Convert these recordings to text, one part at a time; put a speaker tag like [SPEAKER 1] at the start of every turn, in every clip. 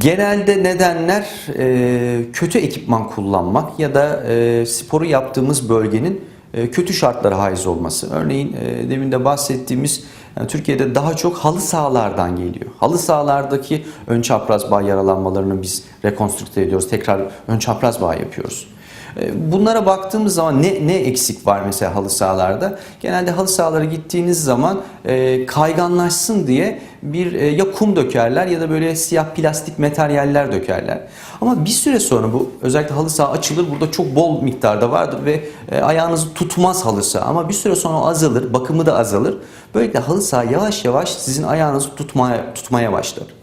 [SPEAKER 1] Genelde nedenler e, kötü ekipman kullanmak ya da e, sporu yaptığımız bölgenin e, kötü şartlara haiz olması. Örneğin e, demin de bahsettiğimiz yani Türkiye'de daha çok halı sahalardan geliyor. Halı sahalardaki ön çapraz bağ yaralanmalarını biz rekonstrükte ediyoruz. Tekrar ön çapraz bağ yapıyoruz. E, Bunlara baktığımız zaman ne, ne eksik var mesela halı sahalarda? Genelde halı sahalara gittiğiniz zaman e, kayganlaşsın diye bir e, ya kum dökerler ya da böyle siyah plastik materyaller dökerler. Ama bir süre sonra bu özellikle halı saha açılır burada çok bol miktarda vardır ve e, ayağınızı tutmaz halı saha ama bir süre sonra azalır, bakımı da azalır. Böylelikle halı saha yavaş yavaş sizin ayağınızı tutmaya, tutmaya başlar.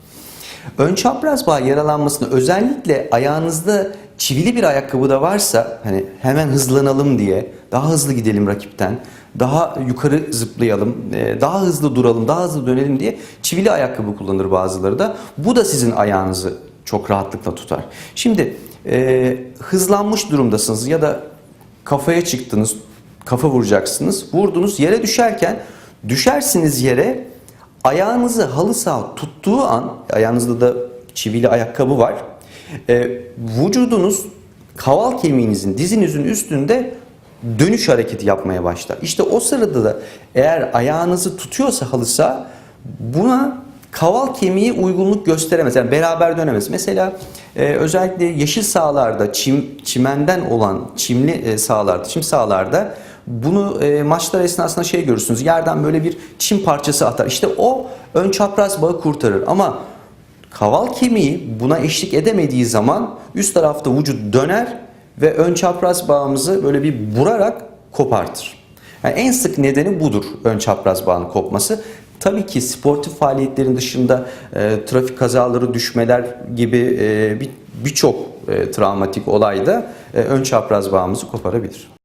[SPEAKER 1] Ön çapraz bağ yaralanmasını özellikle ayağınızda çivili bir ayakkabı da varsa hani hemen hızlanalım diye daha hızlı gidelim rakipten daha yukarı zıplayalım e, daha hızlı duralım daha hızlı dönelim diye çivili ayakkabı kullanır bazıları da bu da sizin ayağınızı çok rahatlıkla tutar. Şimdi e, hızlanmış durumdasınız ya da kafaya çıktınız kafa vuracaksınız vurdunuz yere düşerken düşersiniz yere ayağınızı halı saha tuttuğu an ayağınızda da çivili ayakkabı var. E, vücudunuz kaval kemiğinizin dizinizin üstünde dönüş hareketi yapmaya başlar. İşte o sırada da eğer ayağınızı tutuyorsa halı saha buna kaval kemiği uygunluk gösteremez. Yani beraber dönemez. Mesela e, özellikle yeşil sahalarda, çim, çimenden olan çimli e, sahalarda, çim sahalarda bunu e, maçlar esnasında şey görürsünüz. Yerden böyle bir çim parçası atar. İşte o ön çapraz bağı kurtarır. Ama kaval kemiği buna eşlik edemediği zaman üst tarafta vücut döner ve ön çapraz bağımızı böyle bir vurarak kopartır. Yani en sık nedeni budur ön çapraz bağın kopması. Tabii ki sportif faaliyetlerin dışında e, trafik kazaları, düşmeler gibi e, bir- birçok e, travmatik olayda e, ön çapraz bağımızı koparabilir.